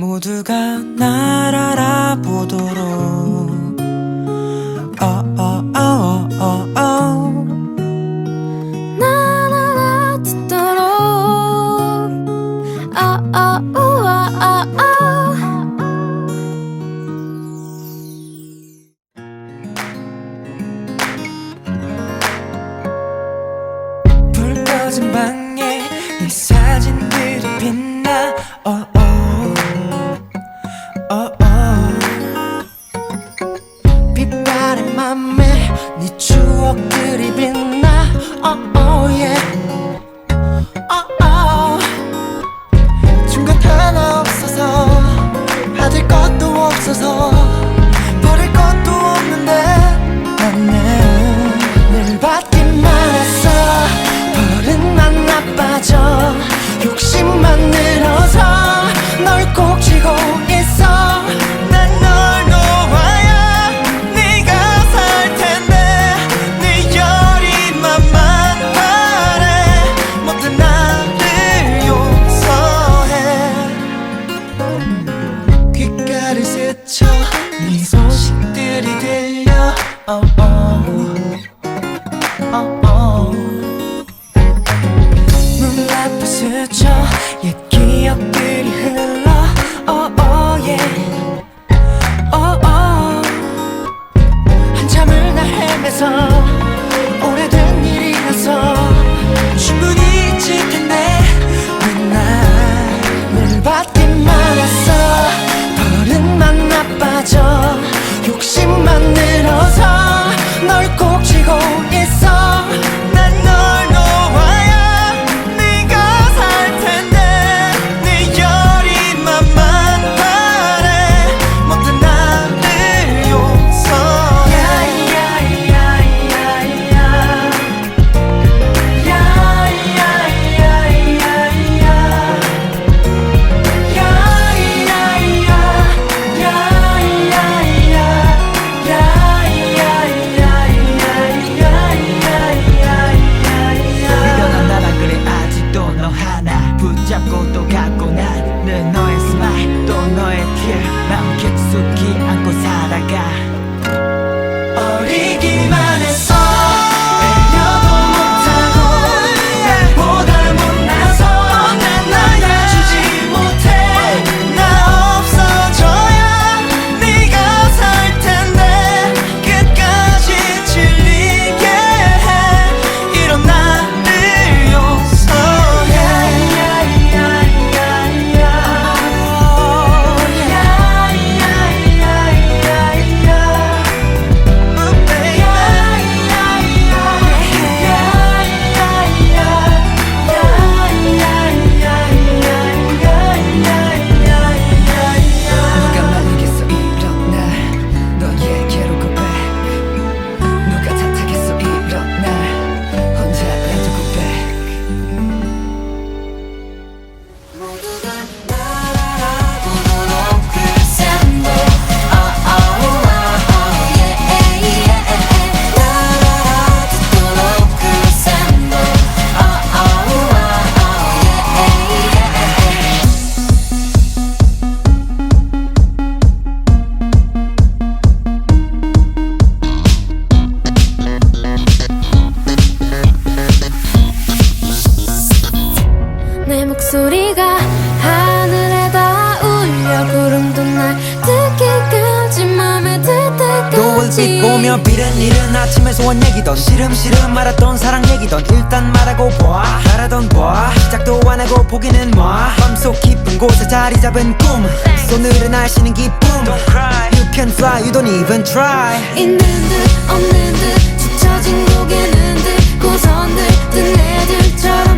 모두가 날 알아보도록. 불 꺼진 방에 내 사진들이 빛나. oh, 그쳐 네 소식들이 들려 oh, oh. Oh, oh. 눈 앞에 스쳐 예, 옛 기억들이 흘러 oh, oh, yeah. oh, oh. 한참을 날 헤매서 devagar. 그녀 빌은 일은 아침에서 온 얘기던 시름시름 말았던 사랑 얘기던 일단 말하고 뭐 보아 말하던 뭐 봐 시작도 안 하고 포기는 뭐 밤속 깊은 곳에 자리 잡은 꿈. 손으로 날씨는 기쁨. Don't cry. You can fly you don't even try. 있는 듯 없는 듯 지쳐진 고개는 들고서 늘든 애들처럼